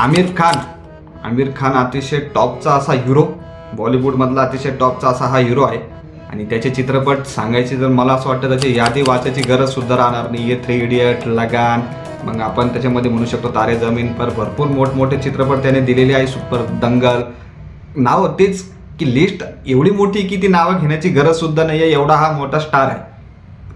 आमिर खान. आमिर खान अतिशय टॉपचा असा हिरो बॉलिवूडमधला अतिशय टॉपचा असा हा हिरो आहे. आणि त्याचे चित्रपट सांगायचे जर मला असं वाटतं त्याची यादी वाचायची गरजसुद्धा राहणार नाही आहे थ्री इडियट लगान मग आपण त्याच्यामध्ये म्हणू शकतो तारे जमीन पर भरपूर मोठमोठे चित्रपट त्याने दिलेले आहे. सुपर दंगल नाव तेच की लिस्ट एवढी मोठी की ती नावं घेण्याची गरजसुद्धा नाही आहे एवढा हा मोठा स्टार आहे.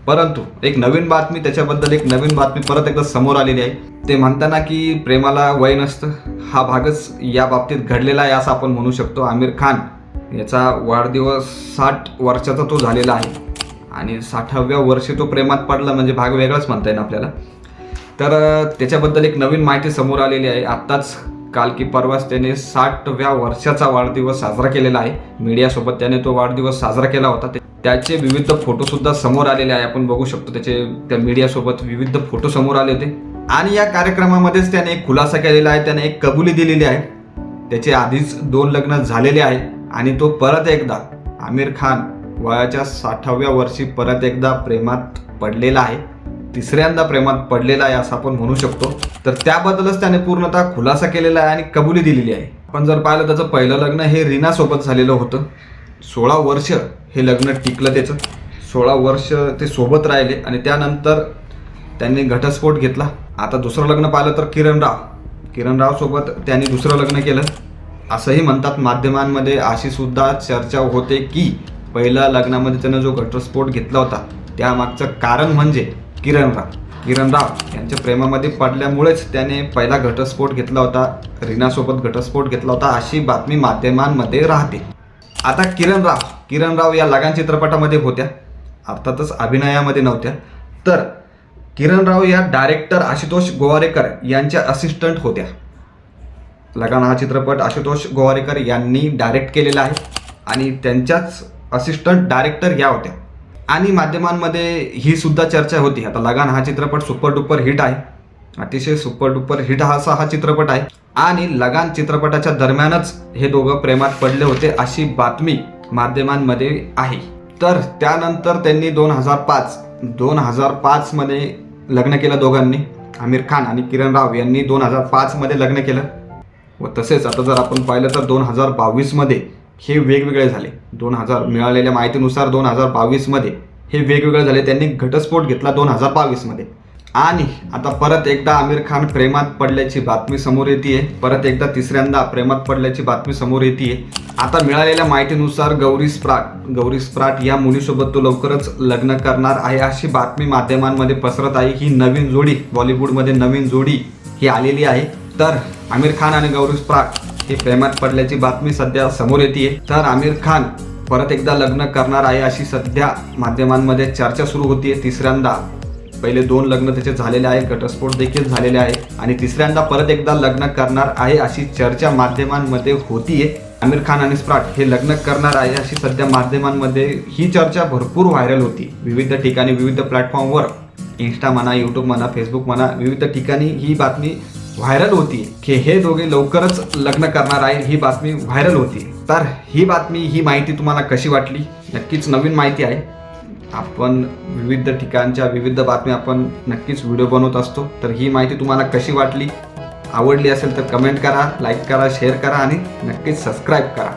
परंतु एक नवीन बातमी त्याच्याबद्दल एक नवीन बातमी परत एकदा समोर आलेली आहे. ते म्हणताना की प्रेमाला वय नसतं. हा भागच या बाबतीत घडलेला आहे असं आपण म्हणू शकतो. आमिर खान याचा वाढदिवस साठ वर्षाचा तो झालेला आहे. आणि साठाव्या वर्षी तो प्रेमात पडला म्हणजे भाग वेगळाच म्हणता येईल आपल्याला. तर त्याच्याबद्दल एक नवीन माहिती समोर आलेली आहे. आत्ताच काल की परवाच त्याने साठव्या वर्षाचा वाढदिवस साजरा केलेला आहे. मीडियासोबत त्याने तो वाढदिवस साजरा केला होता. ते- त्याचे विविध फोटोसुद्धा समोर आलेले आहे. आपण बघू शकतो त्याचे त्या मीडियासोबत विविध फोटो समोर आले होते. आणि या कार्यक्रमामध्येच त्याने एक खुलासा केलेला आहे. त्याने एक कबुली दिलेली आहे. त्याचे आधीच दोन लग्न झालेले आहे. आणि तो परत एकदा आमिर खान वयाच्या साठाव्या वर्षी परत एकदा प्रेमात पडलेला आहे. तिसऱ्यांदा प्रेमात पडलेला आहे असं आपण म्हणू शकतो. तर त्याबद्दलच त्याने पूर्णतः खुलासा केलेला आहे आणि कबुली दिलेली आहे. आपण जर पाहिलं त्याचं पहिलं लग्न हे रीनासोबत झालेलं होतं. सोळा वर्ष हे लग्न टिकलं त्याचं. सोळा वर्ष ते सोबत राहिले आणि त्यानंतर त्यांनी घटस्फोट घेतला. आता दुसरं लग्न पाहिलं तर किरण राव किरण रावसोबत त्यांनी दुसरं लग्न केलं. असंही म्हणतात माध्यमांमध्ये. अशी सुद्धा चर्चा होते की पहिल्या लग्नामध्ये त्यानं जो घटस्फोट घेतला होता त्यामागचं कारण म्हणजे किरण राव किरण राव यांच्या प्रेमामध्ये पडल्यामुळेच त्याने पहिला घटस्फोट घेतला होता. रीनासोबत घटस्फोट घेतला होता अशी बातमी माध्यमांमध्ये राहते. आता किरण राव किरण राव या लगान चित्रपटामध्ये होत्या. अर्थातच अभिनयामध्ये नव्हत्या. तर किरण राव या डायरेक्टर आशुतोष गोवारेकर यांच्या असिस्टंट होत्या. लगान हा चित्रपट आशुतोष गोवारेकर यांनी डायरेक्ट केलेला आहे आणि त्यांच्याच असिस्टंट डायरेक्टर या होत्या. आणि माध्यमांमध्ये ही सुद्धा चर्चा होती. आता लगान हा चित्रपट सुपर डुपर हिट आहे. अतिशय सुपर डुपर हिट हा असा हा चित्रपट आहे. आणि लगान चित्रपटाच्या दरम्यानच हे दोघं प्रेमात पडले होते अशी बातमी माध्यमांमध्ये आहे. तर त्यानंतर त्यांनी दोन हजार पाच दोन हजार पाचमध्ये लग्न केलं दोघांनी. आमिर खान आणि किरण राव यांनी दोन हजार पाचमध्ये लग्न केलं. व तसेच आता जर आपण पाहिलं तर दोन हजार बावीसमध्ये हे वेगवेगळे झाले. दोन हजार मिळालेल्या माहितीनुसार दोन हजार बावीसमध्ये हे वेगवेगळे झाले. त्यांनी घटस्फोट घेतला दोन हजार बावीसमध्ये. आणि आता परत एकदा आमिर खान प्रेमात पडल्याची बातमी समोर येते परत एकदा तिसऱ्यांदा प्रेमात पडल्याची बातमी समोर येते आता मिळालेल्या माहितीनुसार गौरी स्प्राट गौरी स्प्राट या मुलीसोबत तो लवकरच लग्न करणार आहे अशी बातमी माध्यमांमध्ये पसरत आहे. ही नवीन जोडी बॉलिवूडमध्ये नवीन जोडी ही आलेली आहे. तर आमिर खान आणि गौरी स्प्राट हे प्रेमात पडल्याची बातमी सध्या समोर येते तर आमिर खान परत एकदा लग्न करणार आहे अशी सध्या माध्यमांमध्ये चर्चा सुरू होती तिसऱ्यांदा पहिले दोन लग्न त्याचे झालेले आहे घटस्फोट देखील झालेले आहे आणि तिसऱ्यांदा परत एकदा लग्न करणार आहे अशी चर्चा माध्यमांमध्ये होतीये. आमिर खान आणि स्प्राट हे लग्न करणार आहे अशी सध्या माध्यमांमध्ये ही चर्चा भरपूर व्हायरल होती. विविध ठिकाणी विविध प्लॅटफॉर्मवर इंस्टा म्हणा यूट्यूब म्हणा फेसबुक म्हणा विविध ठिकाणी ही बातमी व्हायरल होती की हे दोघे लवकरच लग्न करणार आहे ही बातमी व्हायरल होती. तर ही बातमी ही माहिती तुम्हाला कशी वाटली? नक्कीच नवीन माहिती आहे. आपण विविध ठिकाणच्या विविध बातम्या आपण नक्कीच व्हिडिओ बनवत असतो. तर ही माहिती तुम्हाला कशी वाटली आवडली असेल तर कमेंट करा लाईक करा शेअर करा आणि नक्कीच सबस्क्राईब करा.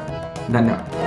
धन्यवाद.